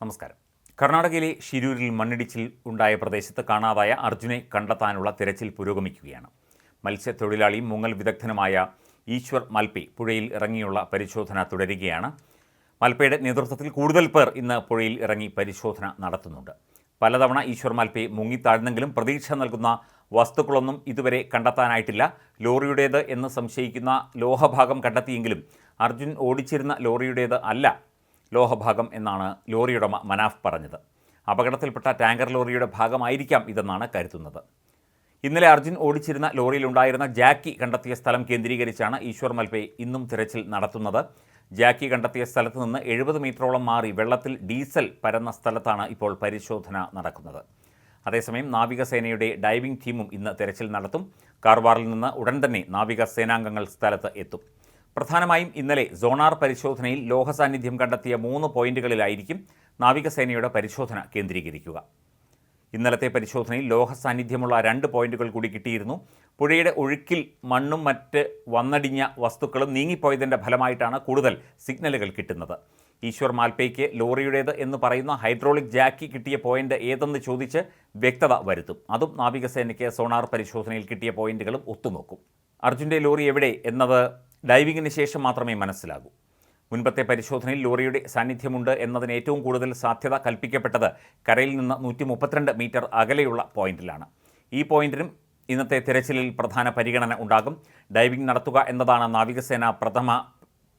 നമസ്കാരം. കർണാടകയിലെ ഷിരൂരിൽ മണ്ണിടിച്ചിൽ ഉണ്ടായ പ്രദേശത്ത് കാണാതായ അർജുനെ കണ്ടെത്താനുള്ള തിരച്ചിൽ പുരോഗമിക്കുകയാണ്. മത്സ്യത്തൊഴിലാളിയും മുങ്ങൽ വിദഗ്ധനുമായ ഈശ്വർ മൽപി പുഴയിൽ ഇറങ്ങിയുള്ള പരിശോധന തുടരുകയാണ്. മൽപ്പയുടെ നേതൃത്വത്തിൽ കൂടുതൽ പേർ ഇന്ന് പുഴയിൽ ഇറങ്ങി പരിശോധന നടത്തുന്നുണ്ട്. പലതവണ ഈശ്വർ മൽപി മുങ്ങിത്താഴ്ന്നെങ്കിലും പ്രതീക്ഷ നൽകുന്ന വസ്തുക്കളൊന്നും ഇതുവരെ കണ്ടെത്താനായിട്ടില്ല. ലോറിയുടേത് എന്ന് സംശയിക്കുന്ന ലോഹഭാഗം കണ്ടെത്തിയെങ്കിലും അർജുൻ ഓടിച്ചിരുന്ന ലോറിയുടേത് അല്ല. ലോഹഭാഗം എന്നാണ് ലോറിയുടമ മനാഫ് പറഞ്ഞത്. അപകടത്തിൽപ്പെട്ട ടാങ്കർ ലോറിയുടെ ഭാഗമായിരിക്കാം ഇതെന്നാണ് കരുതുന്നത്. ഇന്നലെ അർജുൻ ഓടിച്ചിരുന്ന ലോറിയിലുണ്ടായിരുന്ന ജാക്കി കണ്ടെത്തിയ സ്ഥലം കേന്ദ്രീകരിച്ചാണ് ഈശ്വർ മൽപേ ഇന്നും തിരച്ചിൽ നടത്തുന്നത്. ജാക്കി കണ്ടെത്തിയ സ്ഥലത്ത് നിന്ന് എഴുപത് മീറ്ററോളം മാറി വെള്ളത്തിൽ ഡീസൽ പരന്ന സ്ഥലത്താണ് ഇപ്പോൾ പരിശോധന നടക്കുന്നത്. അതേസമയം നാവികസേനയുടെ ഡൈവിംഗ് ടീമും ഇന്ന് തിരച്ചിൽ നടത്തും. കാർവാറിൽ നിന്ന് ഉടൻ തന്നെ നാവികസേനാംഗങ്ങൾ സ്ഥലത്ത് എത്തും. പ്രധാനമായും ഇന്നലെ സോണാർ പരിശോധനയിൽ ലോഹസാന്നിധ്യം കണ്ടെത്തിയ മൂന്ന് പോയിന്റുകളിലായിരിക്കും നാവികസേനയുടെ പരിശോധന കേന്ദ്രീകരിക്കുക. ഇന്നലത്തെ പരിശോധനയിൽ ലോഹസാന്നിധ്യമുള്ള രണ്ട് പോയിന്റുകൾ കൂടി കിട്ടിയിരുന്നു. പുഴയുടെ ഒഴുക്കിൽ മണ്ണും മറ്റ് വന്നടിഞ്ഞ വസ്തുക്കളും നീങ്ങിപ്പോയതിന്റെ ഫലമായിട്ടാണ് കൂടുതൽ സിഗ്നലുകൾ കിട്ടുന്നത്. ഈശ്വർ മാൽപേക്ക് ലോറിയുടേത് എന്ന് പറയുന്ന ഹൈഡ്രോളിക് ജാക്കി കിട്ടിയ പോയിന്റ് ഏതെന്ന് ചോദിച്ച് വ്യക്തത വരുത്തും. അതും നാവികസേനയ്ക്ക് സോണാർ പരിശോധനയിൽ കിട്ടിയ പോയിന്റുകളും ഒത്തുനോക്കും. അർജുന്റെ ലോറി എവിടെ എന്നത് ഡൈവിങ്ങിന് ശേഷം മാത്രമേ മനസ്സിലാകൂ. മുൻപത്തെ പരിശോധനയിൽ ലോറിയുടെ സാന്നിധ്യമുണ്ട് എന്നതിന് ഏറ്റവും കൂടുതൽ സാധ്യത കൽപ്പിക്കപ്പെട്ടത് കരയിൽ നിന്ന് നൂറ്റി മുപ്പത്തിരണ്ട് മീറ്റർ അകലെയുള്ള പോയിന്റിലാണ്. ഈ പോയിന്റിനും ഇന്നത്തെ തിരച്ചിലിൽ പ്രധാന പരിഗണന ഉണ്ടാകും. ഡൈവിംഗ് നടത്തുക എന്നതാണ് നാവികസേന പ്രഥമ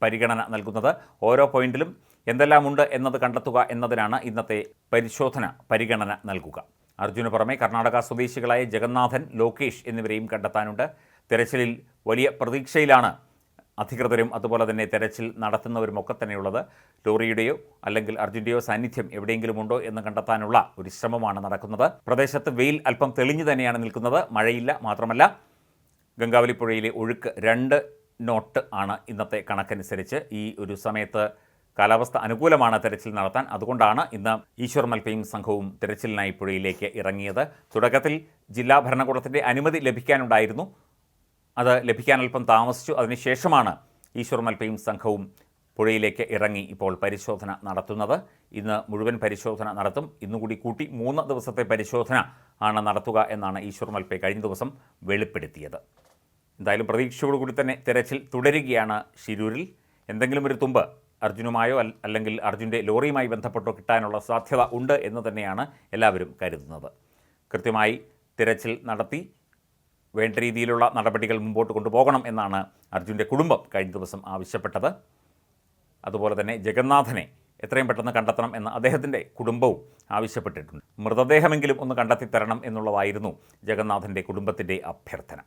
പരിഗണന നൽകുന്നത്. ഓരോ പോയിന്റിലും എന്തെല്ലാമുണ്ട് എന്നത് കണ്ടെത്തുക എന്നതിനാണ് ഇന്നത്തെ പരിശോധന പരിഗണന നൽകുക. അർജുന് പുറമെ കർണാടക സ്വദേശികളായ ജഗന്നാഥൻ ലോകേഷ് എന്നിവരെയും കണ്ടെത്താനുണ്ട്. തിരച്ചിലിൽ വലിയ പ്രതീക്ഷയിലാണ് അധികൃതരും അതുപോലെ തന്നെ തെരച്ചിൽ നടത്തുന്നവരുമൊക്കെ തന്നെയുള്ളത്. ലോറിയുടെയോ അല്ലെങ്കിൽ അർജുന്റെയോ സാന്നിധ്യം എവിടെയെങ്കിലും ഉണ്ടോ എന്ന് കണ്ടെത്താനുള്ള ഒരു ശ്രമമാണ് നടക്കുന്നത്. പ്രദേശത്ത് വെയിൽ അല്പം തെളിഞ്ഞു തന്നെയാണ് നിൽക്കുന്നത്. മഴയില്ല മാത്രമല്ല ഗംഗാവലി പുഴയിലെ ഒഴുക്ക് രണ്ട് നോട്ട് ആണ് ഇന്നത്തെ കണക്കനുസരിച്ച്. ഈ ഒരു സമയത്ത് കാലാവസ്ഥ അനുകൂലമാണ് തെരച്ചിൽ നടത്താൻ. അതുകൊണ്ടാണ് ഇന്ന് ഈശ്വർ മൽപ്പയും സംഘവും തെരച്ചിലിനായി പുഴയിലേക്ക് ഇറങ്ങിയത്. തുടക്കത്തിൽ ജില്ലാ ഭരണകൂടത്തിന്റെ അനുമതി ലഭിക്കാനുണ്ടായിരുന്നു. അത് ലഭിക്കാൻ അല്പം താമസിച്ചു. അതിനുശേഷമാണ് ഈശ്വർ മൽപ്പയും സംഘവും പുഴയിലേക്ക് ഇറങ്ങി ഇപ്പോൾ പരിശോധന നടത്തുന്നത്. ഇന്ന് മുഴുവൻ പരിശോധന നടത്തും. ഇന്നുകൂടി കൂട്ടി മൂന്ന് ദിവസത്തെ പരിശോധന ആണ് നടത്തുക എന്നാണ് ഈശ്വർ മൽപ്പെ കഴിഞ്ഞ ദിവസം വെളിപ്പെടുത്തിയത്. എന്തായാലും പ്രതീക്ഷയോടുകൂടി തന്നെ തിരച്ചിൽ തുടരുകയാണ് ഷിരൂരിൽ എന്തെങ്കിലും ഒരു തുമ്പ് അർജുനുമായോ അല്ലെങ്കിൽ അർജുന്റെ ലോറിയുമായി ബന്ധപ്പെട്ടോ കിട്ടാനുള്ള സാധ്യത ഉണ്ട് എന്ന് തന്നെയാണ് എല്ലാവരും കരുതുന്നത്. കൃത്യമായി തിരച്ചിൽ നടത്തി വേണ്ട രീതിയിലുള്ള നടപടികൾ മുമ്പോട്ട് കൊണ്ടുപോകണം എന്നാണ് അർജുന്റെ കുടുംബം കഴിഞ്ഞ ദിവസം ആവശ്യപ്പെട്ടത്. അതുപോലെ തന്നെ ജഗന്നാഥനെ എത്രയും പെട്ടെന്ന് കണ്ടെത്തണം എന്ന് അദ്ദേഹത്തിന്റെ കുടുംബവും ആവശ്യപ്പെട്ടിട്ടുണ്ട്. മൃതദേഹമെങ്കിലും ഒന്ന് കണ്ടെത്തി തരണം എന്നുള്ളതായിരുന്നു ജഗന്നാഥന്റെ കുടുംബത്തിന്റെ അഭ്യർത്ഥന.